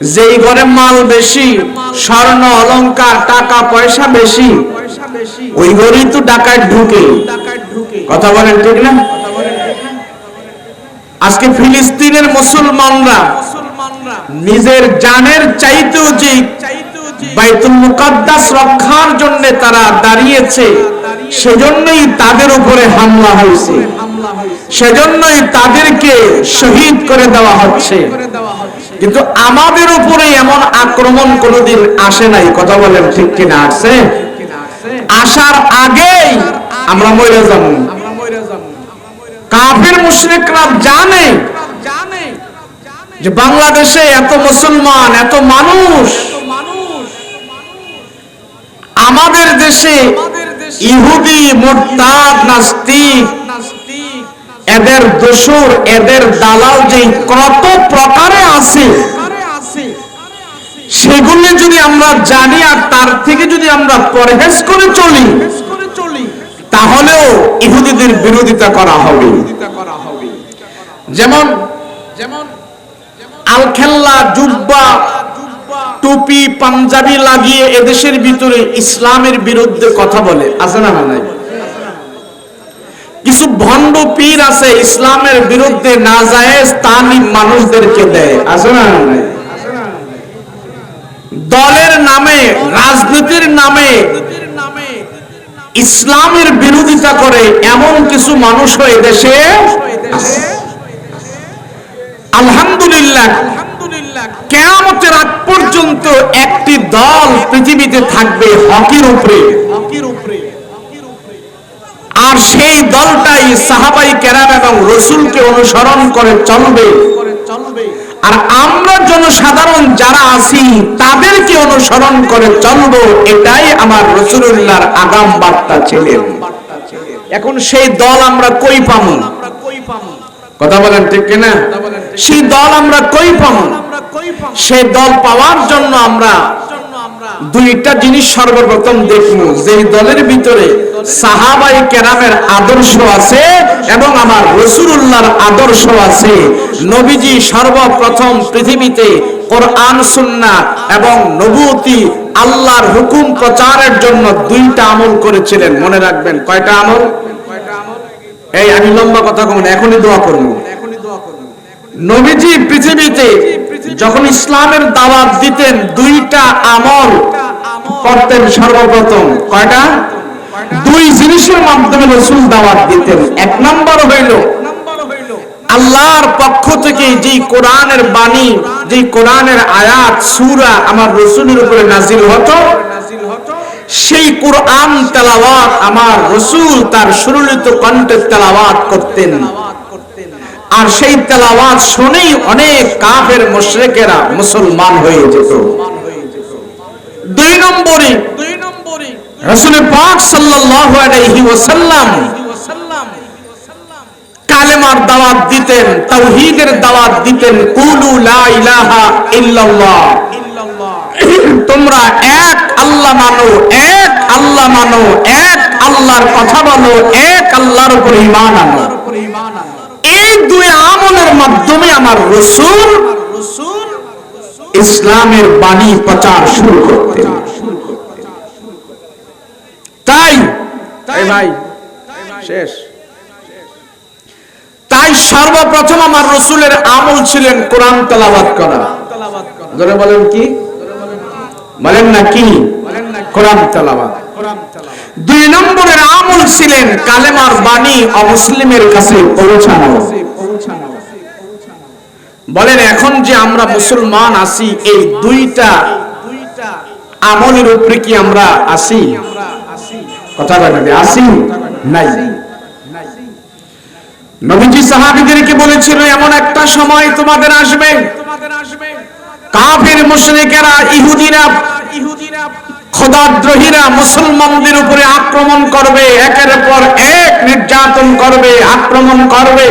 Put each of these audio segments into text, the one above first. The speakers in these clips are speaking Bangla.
যেই ঘরে মাল বেশি, স্বর্ণ, অলংকার, টাকা, পয়সা বেশি, ওই ঘরেই তো ডাকাত ঢুকে। কথা বলেন ঠিক না? আজকে ফিলিস্তিনের মুসলমানরা নিজের জানের চাইতেও যে বাইতুল মুকাদ্দাস রক্ষার জন্য তারা দাঁড়িয়েছে, সেজন্যই তাদের উপরে হামলা হয়েছে। সেজন্যই তাদেরকে শহীদ করে দেওয়া হচ্ছে। কিন্তু আমাদের উপরে এমন আক্রমণ কোনোদিন আসে নাই, কথা বলেন ঠিক কিনা আসছে আসার আগেই আমরা মরে যাব। কাফের, মুশরিকরা জানে যে বাংলাদেশে এত মুসলমান, এত মানুষ। আমাদের দেশে ইহুদি, মোরতাদ, নাস্তিক এদের দোসর এদের দালাল যে কত প্রকারে আছে, সেগুলি যদি আমরা জানি আর তার থেকে যদি আমরা পরহেজ করে চলি, তাহলেও ইহুদিদের বিরোধিতা করা হবে। যেমন যেমন আলখেল্লা জুব্বা টুপি, পাঞ্জাবি লাগিয়ে এদেশের ভিতরে ইসলামের বিরুদ্ধে কথা বলে। আছে না নাই? ভণ্ড পীর আছে, ইসলামের বিরুদ্ধে না যায় তালিম মানুষদেরকে দেয়। আছে না দলের নামে, রাজনীতির নামে, ইসলামের বিরোধিতা করে এমন কিছু মানুষ হয়ে দেশে আলহামদুলিল্লাহ, কেয়ামতের আগ পর্যন্ত একটি দল পৃথিবীতে থাকবে হকির উপরে হকির উপরে। আর সেই দলটাই সাহাবাই কেরাম এবং রসুলকে অনুসরণ করে চলবে। আর আমরা জনসাধারণ যারা আছি, তাদেরকে অনুসরণ করে চলবো, এটাই আমার রসুল্লাহর আগাম বার্তা ছিলেন এখন সেই দল আমরা কই পাবো কথা বলেন ঠিক কিনা? সেই দল আমরা কই পাবো সেই দল পাওয়ার জন্য আমরা দুইটা জিনিস সর্বপ্রথম দেখব। যে দলের ভিতরে সাহাবাই কেরামের আদর্শ আছে এবং আমার রসুল্লাহর আদর্শ আছে, নবীজি সর্বপ্রথম পৃথিবীতে কোরআন সুন্না এবং নবুতি আল্লাহর হুকুম প্রচারের জন্য দুইটা আমল করেছিলেন। মনে রাখবেন, কয়টা আমল? এই, আমি লম্বা কথা কম এখনই দোয়া করব। নবীজি পৃথিবীতে যখন ইসলামের দাওয়াত দিতেন, দুইটা আমল করতেন সর্বপ্রথম। কয়টা? দুই জিনিসের মাধ্যমে রসুল দাওয়াত দিতেন। এক নম্বর হইল, আল্লাহর পক্ষ থেকে যে কোরআনের বাণী যে কোরআনের আয়াত, সূরা আমার রসুলের উপরে নাজিল হতো, সেই কোরআন তেলাওয়াত আমার রসুল তার সুরলিত কণ্ঠে তেলাওয়াত করতেন। আর সেই তেলাওয়াত শুনেই অনেক কাফের মুশরিকেরা মুসলমান হয়ে যেত। দুই নম্বরে রসুল পাক সাল্লাল্লাহু আলাইহি ওয়াসাল্লাম কালেমার দাওয়াত দিতেন, তাওহীদের দাওয়াত দিতেন, কুলু লা ইলাহা ইল্লাল্লাহ। তোমরা এক আল্লাহ মানো, এক আল্লাহ মানো, এক আল্লাহর কথা বলো এক আল্লাহর উপর ঈমান আনো। এই দুই আমলের মাধ্যমে আমার রসুল ইসলামের বাণী প্রচার শুরু করতেন। তাই ভাই শেষ। তাই সর্বপ্রথম আমার রসুলের আমল ছিলেন কোরআন তালাবাদ করা। ধরে বলেন কি? বলেন না কি? কোরআন তেলাওয়াত। দুই নম্বরের আমল ছিলেন কালেমার বাণী অমুসলিমের কাছে পৌঁছানো। বলেন, এখন যে আমরা মুসলমান আছি, এই দুইটা আমলের উপরে কি আমরা আসি কথা বলেন আসি নাই। নবীজি সাহাবীদেরকে বলেছিল, এমন একটা সময় তোমাদের আসবে। কাফের মুশরিকেরা, ইহুদিরা খোদাদ্রোহীরা মুসলমানদের উপরে আক্রমণ করবে, একের পর এক নির্যাতন করবে, আক্রমণ করবে।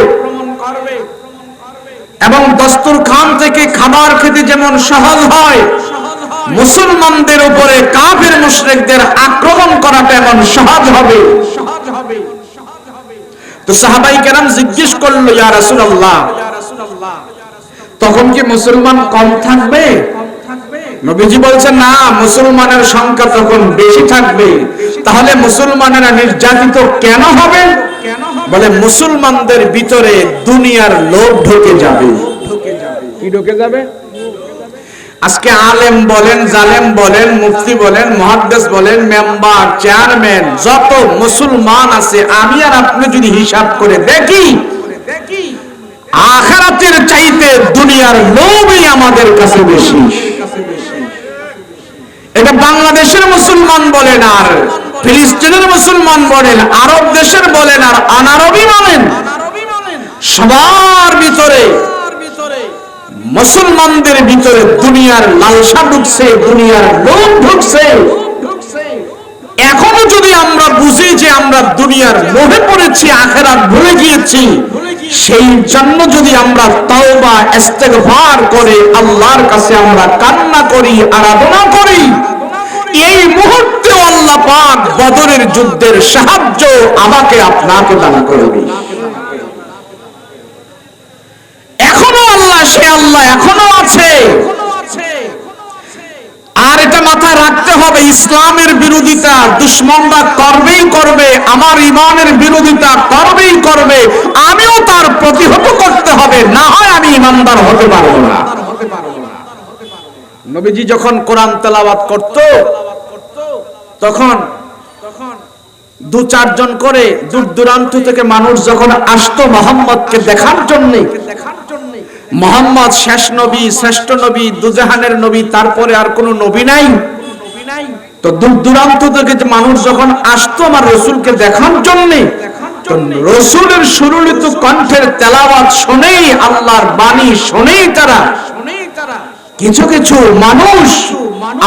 এবং দস্তুর খান থেকে খাবার খেতে যেমন সহজ হয়, মুসলমানদের উপরে কাফের মুশরিকদের আক্রমণ করাটা এমন সহজ হবে। তো সাহাবাই কেরাম জিজ্ঞেস করল, ইয়া তখন কি মুসলমান কম থাকবে? নবীজি বলছেন না মুসলমানের সংখ্যা তখন বেশি থাকবে। তাহলে মুসলমানেরা নির্যাতিত কেন হবে? বলে মুসলমানদের ভিতরে দুনিয়ার লোভ ঢুকে যাবে। কি ঢুকে যাবে? আজকে আলেম বলেন জালেম বলেন মুফতি বলেন মহাদ্দেশ বলেন মেম্বার চেয়ারম্যান যত মুসলমান আছে আমি আর আপনি যদি হিসাব করে দেখি আখারাতের চাইতে দুনিয়ার লোভই আমাদের কাছে বেশি। এটা বাংলাদেশের মুসলমান বলেন আর ফিলিস্তিনের মুসলমান বলেন, আরব দেশের বলেন আর আনারবি বলেন। সবার ভিতরে মুসলমানদের ভিতরে দুনিয়ার লালসা ঢুকছে, দুনিয়ার লোভ ঢুকছে। এখনও যদি আমরা বুঝি যে আমরা দুনিয়ার লোভে পড়েছি, আখেরাত ভুলে গিয়েছি সেই জন্য যদি আমরা তাওবা, ইস্তেগফার করে, আল্লাহর কাছে আমরা কান্না করি, আরাধনা করি, এই মুহূর্তে আল্লাহ পাক বদরের যুদ্ধের সাহায্য আমাকে আপনাকে দান করবে। এখনও আল্লাহ, সে আল্লাহ এখনও আছে। আর এটা মাথায় রাখতে হবে, ইসলামের বিরোধিতা দুশ্মনরা করবেই করবে, আমার ইমানের বিরোধিতা করবেই করবে, আমিও তার প্রতিহত করতে হবে, না হয় আমি ইমানদার হতে পারব না। নবীজি যখন কোরআন তেলাওয়াত করত, তখন দু চারজন করে দূর দূরান্ত থেকে মানুষ যখন আসতো মোহাম্মদকে দেখার জন্যে মোহাম্মদ শেষ নবী, শ্রেষ্ঠ নবী, দুজাহানের নবী, তারপরে আর কোন নবী নাই। তো দূর দূরান্ত থেকে মানুষ যখন আসতো আমার রসুলকে দেখার জন্য রসুলের সুরলিত কণ্ঠের তেলাওয়াত শুনেই, আল্লাহর বাণী শুনেই তারা। কিছু কিছু মানুষ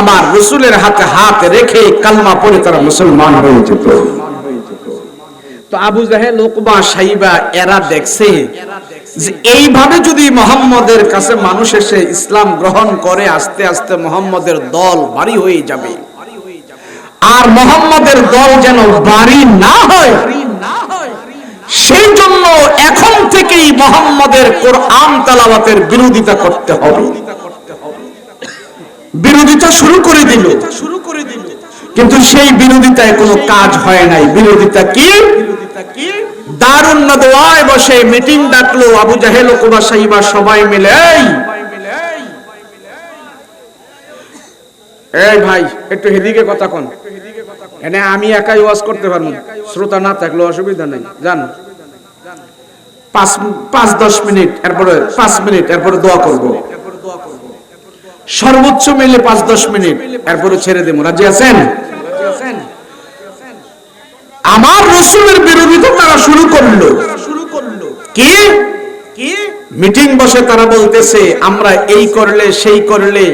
আমার রসুলের হাতে হাত রেখে কালমা পড়ে তারা মুসলমান হয়ে যেত। তো আবু জাহেল লোকবা সাইবা, এরা দেখছে যে এইভাবে যদি মোহাম্মদের কাছে মানুষ এসে ইসলাম গ্রহণ করে, আস্তে আস্তে মোহাম্মদের দল বাড়ি হয়ে যাবে। আর মোহাম্মদের দল যেন বাড়ি না হয় সেই জন্য এখন থেকেই মোহাম্মদের কোরআন তালাবাতের বিরোধিতা করতে হবে। বিরোধিতা শুরু করে দিল শুরু করে দিল। কিন্তু সেই বিরোধিতায় কোনো কাজ হয় নাই। বিরোধিতা কি? দারুণ নদওয়ায় বসে মিটিং ডাকলো আবু জাহেল সবাই মিলে ভাই, একটু হেদিকে কথা কন। এনে আমি একাই ওয়াজ করতে পারব। শ্রোতা না থাকলে অসুবিধা নেই। জান পাঁচ পাঁচ, দশ মিনিট, এরপরে পাঁচ মিনিট, এরপরে দোয়া করব। সর্বোচ্চ মিলে পাঁচ, দশ মিনিট, এরপরে ছেড়ে দেবো। রাজি আছেন? আমার রসুলের বিরোধিতা তারা শুরু করল। কি? মিটিং বসে তারা বলতেছে আমরা এই করলে সেই করলে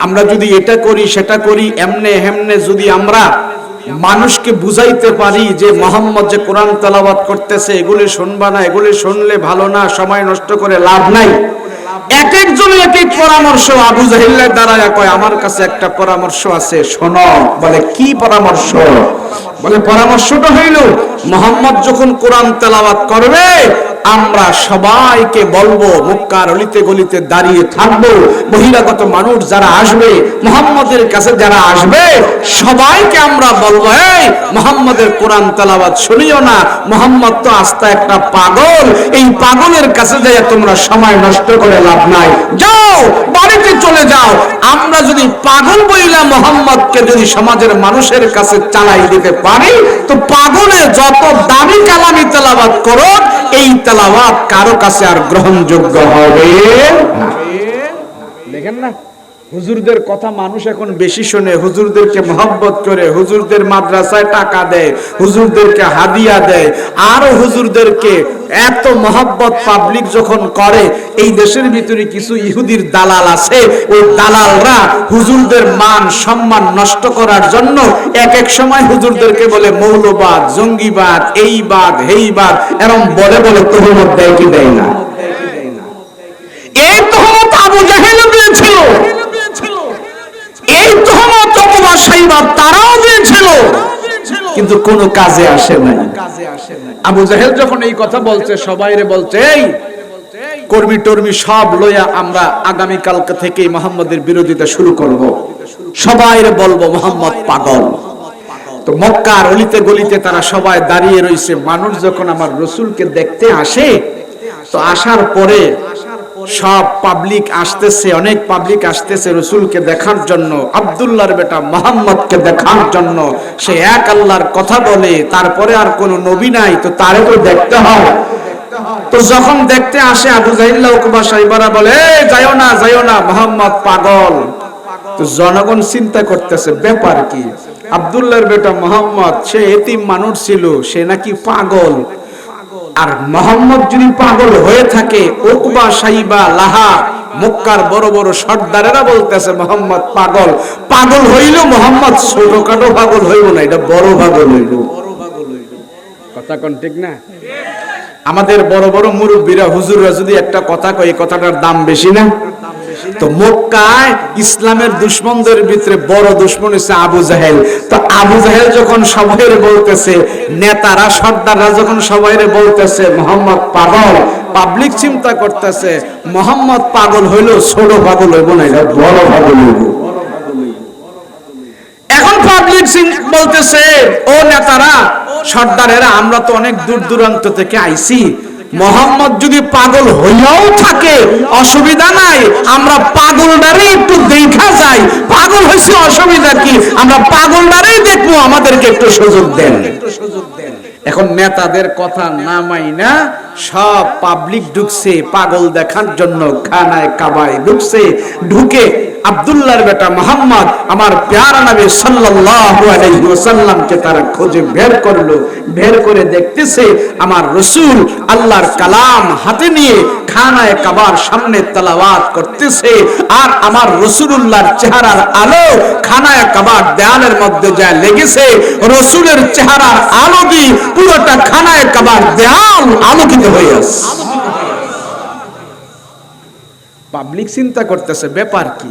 আমরা যদি এটা করি সেটা করি এমনে হেমনে যদি আমরা মানুষকে বুঝাইতে পারি যে মোহাম্মদ যে কোরআন তেলাবাদ করতেছে এগুলি শুনবা না এগুলি শুনলে ভালো না সময় নষ্ট করে লাভ নাই। এক একজন এক এক পরামর্শ আবু জাহিল্লার দ্বারা কয়, আমার কাছে একটা পরামর্শ আছে, শোনো। বলে, কি পরামর্শ? বলে, পরামর্শটা হইল, মোহাম্মদ যখন কোরআন তেলাওয়াত করবে আমরা সবাইকে বলব, মুক্কার অলিতে গলিতে দাঁড়িয়ে থাকব। বহিরাগত মানুষ যারা আসবে, মোহাম্মদের কাছে যারা আসবে, সবাইকে আমরা বলব, এই মোহাম্মদের কোরআন তেলাওয়াত শুনিও না। মোহাম্মদ তো আস্তা একটা পাগল। এই পাগলের কাছে যাই তোমরা সময় নষ্ট করে লাভ নাই। যাও, বাড়িতে চলে যাও। আমরা যদি পাগল বইলা মোহাম্মদকে যদি সমাজের মানুষের কাছে চালাই দিতে পারি, তো পাগলে যত দামি কালামি তেলাবাদ করো এই তালাওয়াত কারও কাছে আর গ্রহণযোগ্য হবে না। দেখেন না? হুজুরদের কথা মানুষ এখন বেশি শোনে। হুজুরদেরকে মহব্বত করে, হুজুরদের মাদ্রাসায় টাকা দেয়, হুজুরদেরকে হাদিয়া দেয়। আরও হুজুরদেরকে এত মহব্বত পাবলিক যখন করে, এই দেশের ভিতরে কিছু ইহুদির দালাল আছে। ওই দালালরা হুজুরদের মান, সম্মান নষ্ট করার জন্য এক এক সময় হুজুরদেরকে বলে, মৌলবাদ, জঙ্গিবাদ এইবাদ হেইবাদ এরম বলে বলে তহমত দেয় কি দেয় না এই তহমত আবু জাহেল দিয়েছিল এই তহমত সাইবা তারাও দিয়েছিল। কিন্তু কোনো কাজে আসে নাই। আবু জাহেল যখন এই কথা বলছে সবাইরে বলছে, এই কর্মী টর্মী সব লইয়া আমরা আগামী কালকে থেকে মোহাম্মদের বিরোধিতা শুরু করব। সবাই বলব, মোহাম্মদ পাগল। তো মক্কার অলিতে গলিতে তারা সবাই দাঁড়িয়ে রয়েছে মানুষ যখন আমার রসুলকে দেখতে আসে, তো আসার পরে সব পাবলিক আসতেছে অনেক পাবলিক আসতেছে রসুলকে দেখার জন্য আবদুল্লাহর বেটা মোহাম্মদকে দেখার জন্য। সে এক আল্লাহর কথা বলে তারপরে আর কোন নবী নাই তো তারে তো দেখতে হয়। তো যখন দেখতে আসে আবু জাহিল্লা উকবা সাইবারা বলে "এই, যাইও না যাইও না মোহাম্মদ পাগল। তো জনগণ চিন্তা করতেছে ব্যাপার কি? আবদুল্লাহর বেটা মোহাম্মদ সে এতিম মানুষ ছিল সে নাকি পাগল। আর মোহাম্মদ যদি পাগল হয়ে থাকে ওকবা সাইবা, লাহা, মক্কার বড় বড় সর্দারেরা বলতেছে, মোহাম্মদ পাগল। পাগল হইল মোহাম্মদ ছোটখাটো পাগল হইব না, এটা বড় পাগল হইল কথা কোন ঠিক না? আমাদের বড় বড় মুরব্বীরা, হুজুররা যদি একটা কথা কয় কথাটার দাম বেশি না? তো মক্কায় ইসলামের দুশ্মনদের ভিতরে বড় দুশ্মন হচ্ছে আবু জাহেল। তো আবু জাহেল যখন সবাই বলতেছে, নেতারা, সর্দাররা যখন সবাই বলতেছে, মোহাম্মদ পাগল। পাবলিক চিন্তা করতেছে, মোহাম্মদ পাগল হইল, ছোট পাগল হইব না, এটা বড় পাগল হইব। এখন পাবলিক বলতেছে, ও নেতারা, সর্দারেরা, আমরা তো অনেক দূর দূরান্ত থেকে আইছি। মোহাম্মদ যদি পাগল হইয়াও থাকে, অসুবিধা নাই। আমরা পাগলটারই একটু দেখা যাই। পাগল হয়েছে অসুবিধা কি? আমরা পাগলটারই দেখব, আমাদেরকে একটু সুযোগ দেন। এখন নেতাদের কথা না মাইনা সব পাবলিক ঢুকছে, পাগল দেখার জন্য খানায় কাবায় ঢুকছে, ঢুকে আব্দুল্লাহর বেটা মোহাম্মদ আমার প্যারা আলাইহি ওয়াসাল্লামকে তারা খোঁজে বের করল। বের করে দেখতেছে আমার রসুল আল্লাহর কালাম হাতে নিয়ে খানায় কাবার সামনে করতেছে আর আমার রসুলুল্লাহর চেহারার আলো খানায় কাবার দেয়ালের মধ্যে যা লেগেছে, রসুলের চেহারার আলো দিয়ে পুরোটা খানায় কাবার দেয়াল আলোকিত হয়ে আছে। পাবলিক চিন্তা করতেছে, ব্যাপার কি?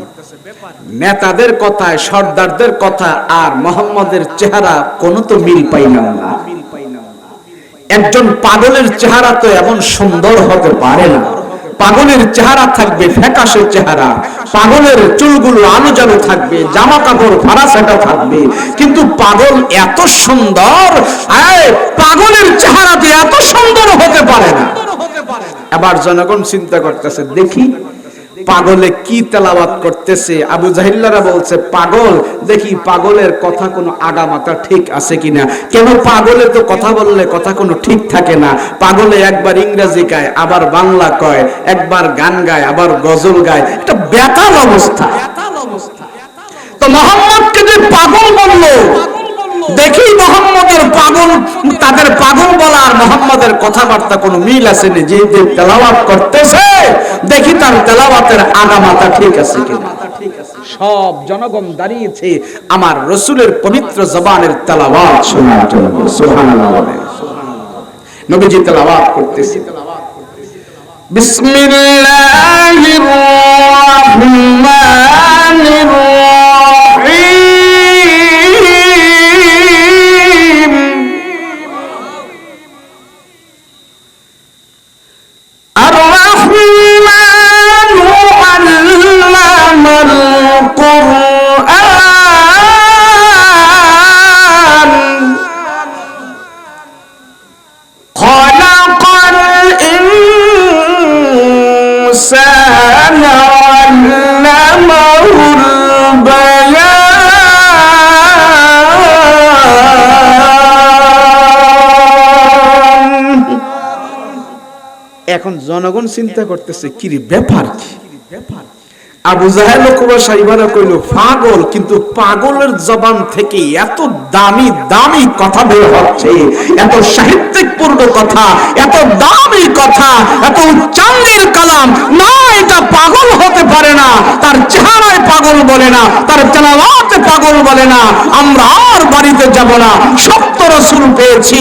নেতাদের কথায়, সর্দারদের কথা আর মোহাম্মদের চেহারা কোনো তো মিল পাই না। একজন পাগলের চেহারা তো এমন সুন্দর হতে পারে না। পাগলের চেহারা থাকবে ফ্যাকাশে চেহারা, পাগলের চুলগুলো আলো জালো থাকবে জামা কাপড় ফারাসাটা থাকবে। কিন্তু পাগল এত সুন্দর পাগলের চেহারা তো এত সুন্দর হতে পারে না। এবার জনগণ চিন্তা করতেছে, দেখি পাগলে কি তেলাওয়াত করতেছে? আবু জাহিল্লারা বলছে, পাগল, দেখি পাগলের কথা কোনো আগামাতা ঠিক আছে কিনা? কেন পাগলে তো কথা বললে কথা কোনো ঠিক থাকে না? পাগলে একবার ইংরেজি গায়, আবার বাংলা কয়, একবার গান গায়, আবার গজল গায়। এটা বেতাল অবস্থা। তো মোহাম্মদকে যে পাগল বলল দেখি মোহাম্মদের পাগল, তাদের পাগল বলা আর মোহাম্মদের কথাবার্তা কোনো মিল আছে না যে যে তেলাওয়াত করতেছে, দেখি তার তেলাওয়াতের আগামাতা ঠিক আছে কিনা। সব জনগণ দাঁড়িয়েছে আমার রসুলের পবিত্র জবানের তেলাওয়াত শোনার জন্য। সুবহানাল্লাহ। নবীজি তেলাওয়াত করতেছে। বিসমিল্লাহির রহমানির রহিম। এখন জনগণ চিন্তা করতেছে কি ব্যাপার কি? আবু জাহেল কুবা সাইবারা কইল, পাগল, কিন্তু পাগলের জবান থেকে এত দামি দামি কথা বের হচ্ছে, এত সাহিত্যিক পূর্ণ কথা, এত দামি কথা, এত উচ্চাঙ্গের কালাম, না, এটা পাগল হতে পারে না তার চেহারায় পাগল বলে না তার তেলাওয়াতে পাগল বলে না আমরা আর বাড়িতে যাব না। সত্য রসুল পেয়েছি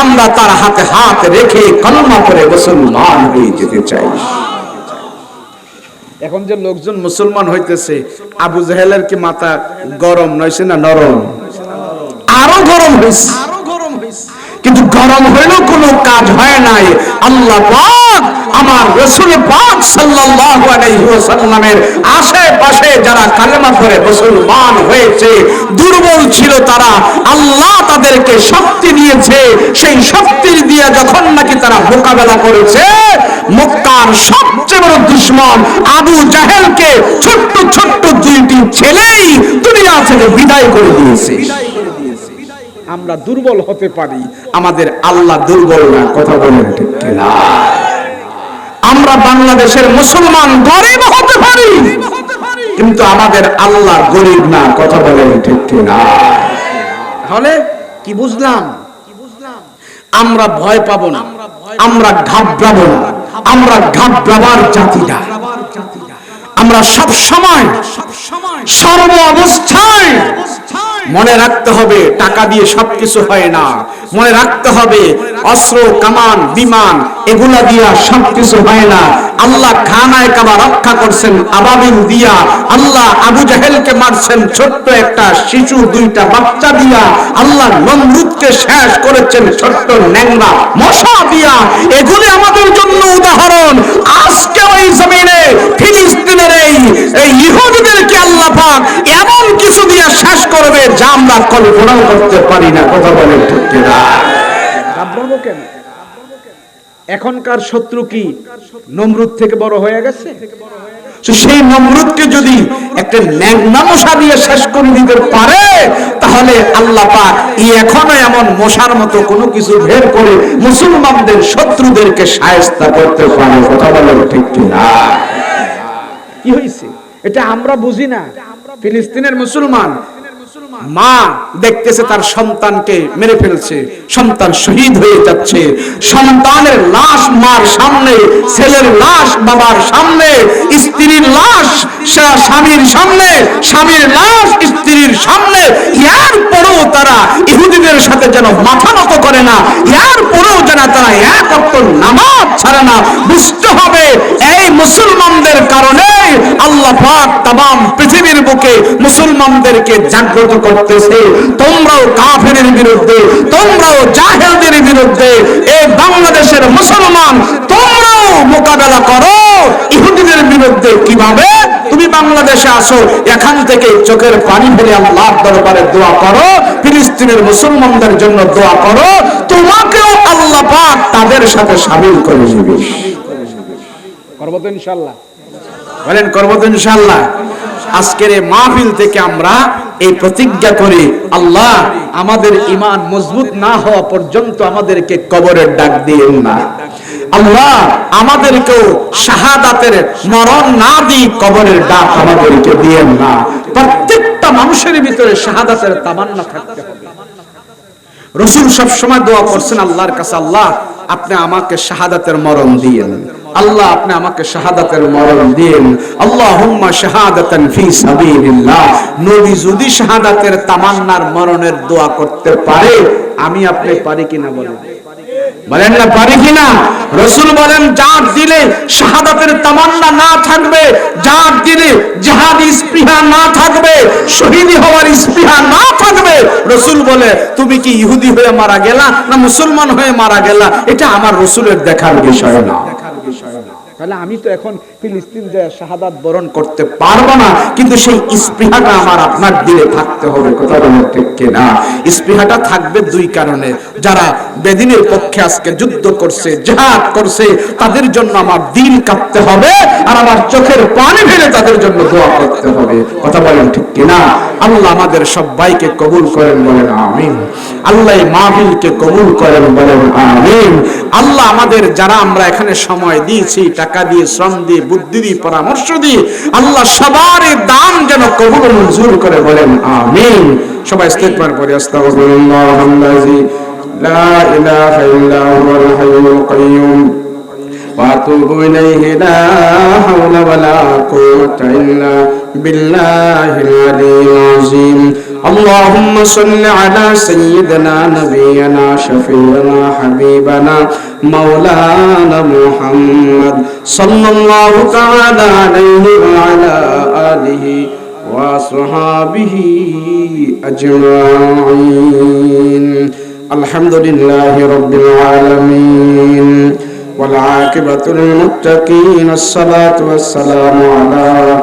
আমরা তার হাতে হাত রেখে কলমা করে মুসলমান হয়ে যেতে চাই। এখন যে লোকজন মুসলমান হইতেছে আবু জাহেলের কি মাথা গরম নয়ছে না নরম? আরও গরম হয়েছে কিন্তু গরম হইলেও কোনো কাজ হয় নাই। আল্লাহ পাক আমার রসুল পাক সাল্লাল্লাহু আলাইহি ওয়াসাল্লামের আশেপাশে যারা কালেমা পড়ে মুসলমান হয়েছে, দুর্বল ছিল তারা, আল্লাহ তাদেরকে শক্তি দিয়েছে। সেই শক্তির দিয়ে যখন নাকি তারা মোকাবেলা করেছে মক্কার সবচেয়ে বড় দুশ্মন আবু জাহেলকে ছোট্ট ছোট্ট দুইটি ছেলেই দুনিয়া থেকে বিদায় করে দিয়েছে। আমরা দুর্বল হতে পারি, আমাদের আল্লাহ দুর্বল না, কথা বলেন ঠিক কিনা? আমরা বাংলাদেশের মুসলমান গরিব হতে পারি। কিন্তু আমাদের আল্লাহ গরিব না, কথা বলেন ঠিক কিনা? তাহলে কি বুঝলাম? আমরা ভয় পাবো না, আমরা ঘাবড়াবো না, আমরা ঘাবড়াবার জাতি না। আমরা সব সময় সর্ব অবস্থায় মনে রাখতে হবে, টাকা দিয়ে সবকিছু হয় না। মনে রাখতে হবে, অস্ত্র, কামান, বিমান, এগুলা দিয়া সবকিছু হয় না। আল্লাহ খানায় কাবা রক্ষা করছেন, আবাবিল দিয়া। আল্লাহ আবু জাহেলকে মারছেন, ছোট্ট একটা শিশু, দুইটা বাচ্চা দিয়া। আল্লাহ নমরুদকে শেষ করেছেন, ছোট্ট ন্যাংরা মশা দিয়া। এগুলি আমাদের জন্য উদাহরণ। আজকে ওই জমিনে, ফিলিস্তিনের এই ইহুদিদেরকে আল্লাহ পাক এমন কিছু দিয়ে শেষ করবে যা আমরা কল্পনাও করতে পারি না কথা বলে ঠিক কিনা? ঘাবড়াবো কেন? এখনকার শত্রু কি নমরুদ থেকে বড় হয়ে গেছে? সেই নমরুদকে যদি একটা মশা দিয়ে শেষ করে দিতে পারে তাহলে আল্লাহ পাক ই এখনও এমন মশার মতো কোনো কিছু বের করে মুসলমানদের শত্রুদেরকে সায়স্তা করতে পারে কথা বলে ঠিক কিনা? কি হয়েছে এটা আমরা বুঝি না। ফিলিস্তিনের মুসলমান মা দেখতেছে তার সন্তানকে মেরে ফেলছে, সন্তান শহীদ হয়ে যাচ্ছে। সন্তানের লাশ মার সামনে, ছেলের লাশ বাবার সামনে, স্ত্রীর লাশ স্বামীর সামনে, স্বামীর লাশ স্ত্রীর সামনে। ইয়ার পরেও তারা ইহুদিদের সাথে যেন মাথা নত করে না ইয়ার পরেও যেন তারা এক নামাজ ছাড়ে না, বুঝতে হবে এই মুসলমানদের কারণে আল্লাহ পাক তাম পৃথিবীর বুকে মুসলমানদেরকে জাগ্রত করতেছে। তোমরাও কাফেরের বিরুদ্ধে তোমরাও জাহেলদের বিরুদ্ধে এই বাংলাদেশের মুসলমান তোমরাও মোকাবেলা করো। ইহুদিদের বিরুদ্ধে কীভাবে? তুমি বাংলাদেশে আসো এখান থেকে চোখের পানি ফেলে আল্লাহর দরবারে দোয়া করো ফিলিস্তিনের মুসলমানদের জন্য দোয়া করো। তোমাকেও আল্লাহ পাক তাদের সাথে সামিল করে নেবে। করব তো ইনশাল্লাহ। বলেন করব তো ইনশাল্লাহ। আজকের এই মাহফিল থেকে আমরা এই প্রতিজ্ঞা করি, আল্লাহ, আমাদের ইমান মজবুত না হওয়া পর্যন্ত আমাদেরকে কবরের ডাক দিয়েন না। আল্লাহ, আমাদেরকেও শাহাদাতের মরণ না দিয়ে কবরের ডাক আমাদেরকে দিয়েন না। প্রত্যেকটা মানুষের ভিতরে শাহাদাতের তামান্না থাকতে হবে। রসুল সব সময় দোয়া করছেন, আল্লাহর কাছে, আল্লাহ, আপনি আমাকে শাহাদাতের মরণ দিয়েন। আল্লাহ, আপনি আমাকে শাহাদাতের মরণ দিন আল্লাহুম্মা শাহাদাতান ফি সাবিলিল্লাহ। নবী যদি শাহাদাতের তামান্নার মরণের দোয়া করতে পারে, আমি আপনি পারি কিনা বলেন? বলেন না, পারি কিনা? রসুল বলেন যার দিলে শাহাদাতের তামান্না না থাকবে যার দিলে জাহাদ স্পৃহা না থাকবে, শহীদ হওয়ার স্পৃহা না থাকবে। রসুল বলে, তুমি কি ইহুদি হয়ে মারা গেলা না মুসলমান হয়ে মারা গেলা? এটা আমার রসুলের দেখার বিষয় না। তাহলে আমি তো এখন ফিলিস্তিন যে শাহাদাত বরণ করতে পারব না, কিন্তু সেই স্পৃহাটা আমার আপনার দিলে থাকতে হবে, কথা বলে ঠিক কিনা? স্পৃহাটা থাকবে দুই কারণে। যারা বেদিনের পক্ষে আজকে যুদ্ধ করছে, জাহাদ করছে, তাদের জন্য আমার দিল কাঁপতে হবে, আর আমার চোখের পানি ফেলে তাদের জন্য দোয়া করতে হবে, কথা বলেন ঠিক কিনা? আল্লাহ আমাদের সবাইকে কবুল করেন বলেন, আমিন। আল্লাহ এই মাহফিলকে কবুল করেন বলেন, আমিন। আল্লাহ আমাদের, যারা আমরা এখানে সময় দিয়েছি টাকা দিয়ে, শ্রম দিয়ে, বুদ্ধি দিয়ে, পরামর্শ দিয়ে আল্লাহ সবার দাম যেন কবুল মঞ্জুর করে বলেন, আমিন। সবাই স্টেপার পরে আস্তাগফিরুল্লাহ আল্লাযী লা ইলাহা ইল্লা হুয়াল হাইয়ুল কাইয়ুম ওয়া بالله العلي العظيم. اللهم صل على سيدنا نبينا شفيعنا حبيبنا مولانا محمد صلى الله تعالى عليه وعلى آله وصحابه أجمعين. الحمد لله رب العالمين. والعاقبة للمتقين الصلاة والسلام على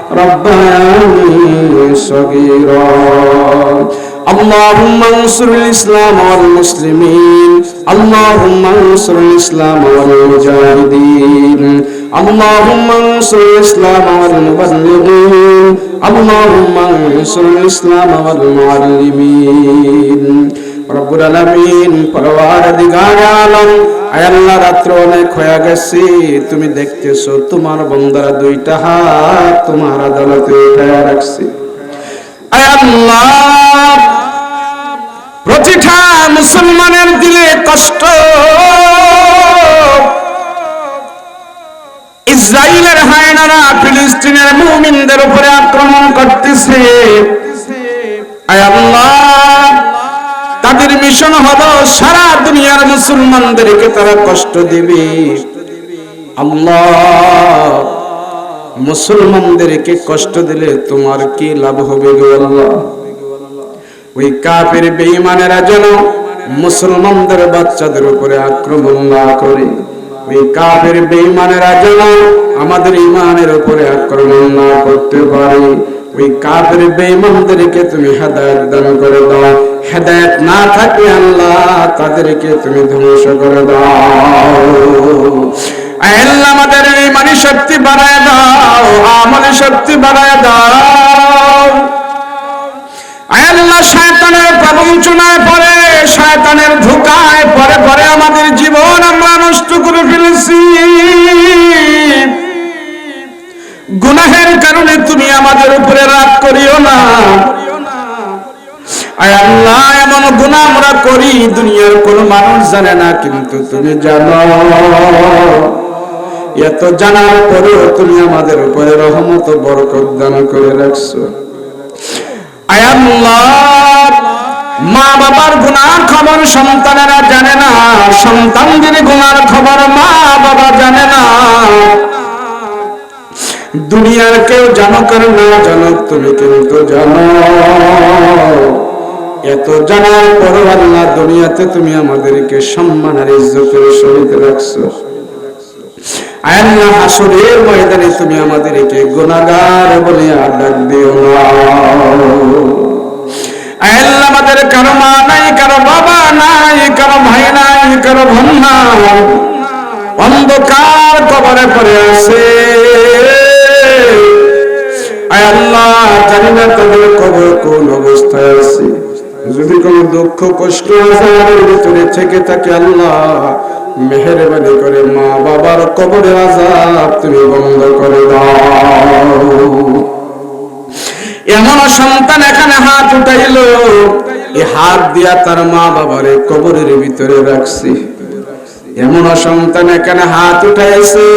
رباني صغيرا اللهم انصر الإسلام والمسلمين اللهم انصر الإسلام والمجاهدين اللهم انصر الإسلام والمبلغين اللهم انصر الإسلام والمعلمين رب العالمين پروار دگار عالم আল্লাহ রাত্র অনেক হয়ে গেছে। তুমি দেখতেছো তোমার বন্দারা দুইটা হাত তোমার আদালতে উঠায় রাখছি। আয় আল্লাহ প্রতিটা মুসলমানের দিলে কষ্ট। ইসরায়েলের হায়নারা ফিলিস্তিনের মুমিনদের উপরে আক্রমণ করতেছে। আয় আল্লাহ তাদের মিশন হলো সারা দুনিয়ার মুসলমানদেরকে তারা কষ্ট দিবে। আল্লাহ, মুসলমানদেরকে কষ্ট দিলে তোমার কি লাভ হবে আল্লাহ? ওই কাফের বেঈমানেরা যেন মুসলমানদের বাচ্চাদের উপরে আক্রমণ না করে, ওই কাফের বেঈমানেরা যেন আমাদের ইমানের উপরে আক্রমণ না করতে পারে। ওই কাফের বেঈমানদেরকে তুমি হেদায়েত দান করে দাও। হেদায়েত না থাকলে আল্লাহ তাদেরকে তুমি ধ্বংস করে দাও। আল্লাহ আমাদের ইমানি শক্তি বাড়ায় দাও, আমলে শক্তি বাড়ায় দাও। আল্লাহ শয়তানের প্রবঞ্চনায় পরে শয়তানের ধোকায় পরে পরে আমাদের জীবন আমরা নষ্ট করে ফেলেছি। গুনাহের কারণে তুমি আমাদের উপরে রাগ করিও না। এমন আমরা করি, দুনিয়ার কোন মানুষ জানে না, কিন্তু তুমি জানো। এত জানার তুমি আমাদের উপরে রহমত বরকত দান করে রাখছো। মা বাবার গুনার খবর সন্তানেরা জানে না, সন্তানদের গুনার খবর মা বাবা জানে না। দুনিয়ার কেউ জানো করে না জানো তুমি কিন্তু জানো। এত জানার পর আল্লাহ দুনিয়াতে তুমি আমাদেরকে সম্মান আর ইজ্জতের সহিত রাখছো। আয়াল্লাহ হাসরের ময়দানে তুমি আমাদেরকে গুনাহগার বলে আর ডাক দিও না। আয়াল্লাহ আমাদের কারও মা নাই, কারও বাবা নাই, কারও ভাই নাই, কারও বোন নাই। অন্ধকার কবরে পড়ে আছে। আয় আল্লাহ, জানি না তাদের কবর কোন অবস্থায় আছে। যদি কোন দুঃখ কষ্ট ভিতরে থেকে থাকে আল্লাহ, মেহরবানি করে মা বাবার কবরের আজাব তুমি বন্ধ করে দাও। এমন সন্তান এখানে হাত উঠাইল, এই হাত দিয়া তার মা বাবারে কবরের ভিতরে রাখছি। এমন সন্তান এখানে হাত উঠাইছে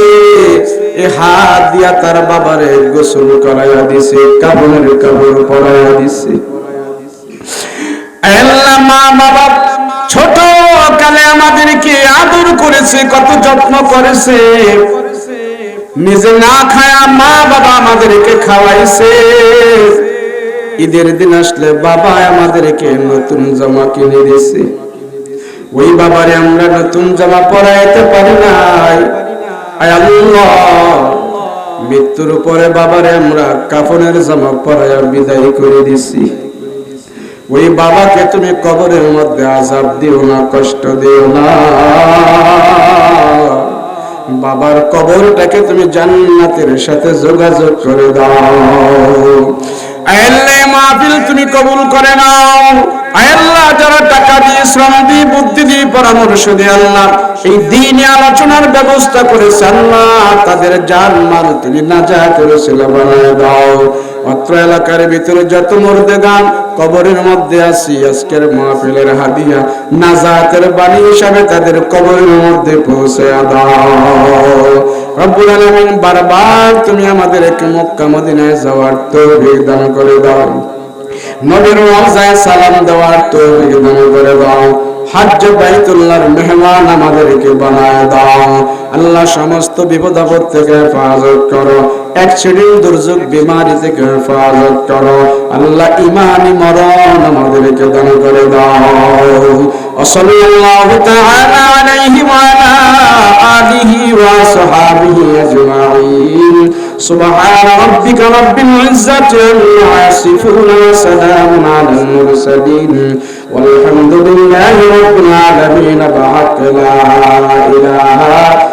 হাত দিয়া তার বাবারে গোসল করাইয়া দিছে কাবনের কাপড় পরাইয়া দিছে। ছোট কালে আমাদেরকে আদর করেছে, কত যত্ন করেছে। নিজে না খায়া মা, বাবা আমাদেরকে খাওয়াইছে। ঈদের দিন আসলে বাবা আমাদেরকে নতুন জামা কিনে দিয়েছে। ওই বাবারে আমরা নতুন জামা পরাইতে পারি নাই। মৃত্যুর পরে বাবারে আমরা কাফনের জামা পরাইয়া বিদায় করে দিছি। ওই বাবাকে তুমি কবরের মধ্যে আজাব দিও না, কষ্ট দিও না। বাবার কবরটাকে তুমি জান্নাতের সাথে যোগাযোগ করে দাও। তুমি কবুল করে নাও। টাকা দিয়ে বুদ্ধি দিয়ে পরামর্শ আল্লাহ দিনে আলোচনার ব্যবস্থা করেছে আল্লাহ। তাদের করেছিল, বানায় দাও। এলাকার ভিতরে যত মর্দে গান, কবরের মধ্যে আসি আজকের মাহফিলের হাদিয়া। নাজাতের বাণী হিসাবে তাদের কবরের মধ্যে পৌঁছে দাও। রব্বুল আলামিন বারবার তুমি আমাদেরকে মক্কা, মদিনায় যাওয়ার তৌফিক দান করে দাও। নবীর রওজায় সালাম দেওয়ার তৌফিক দান করে দাও। বাইতুল্লাহর মেহমান আমাদেরকে বানায় দাও। আল্লাহ সমস্ত বিপদ আপদ থেকে হেফাজত করো। অ্যাক্সিডেন্ট দুর্যোগ বিমারি থেকে হেফাজত করো আল্লাহ ইমানি মরণ আমাদেরকে দান করে দাও وصلى الله تعالى عليه وعلى آله وصحابه أجمعين سبحان ربك رب العزة عما يصفون وسلام على المرسلين والحمد لله رب العالمين بحق لا إله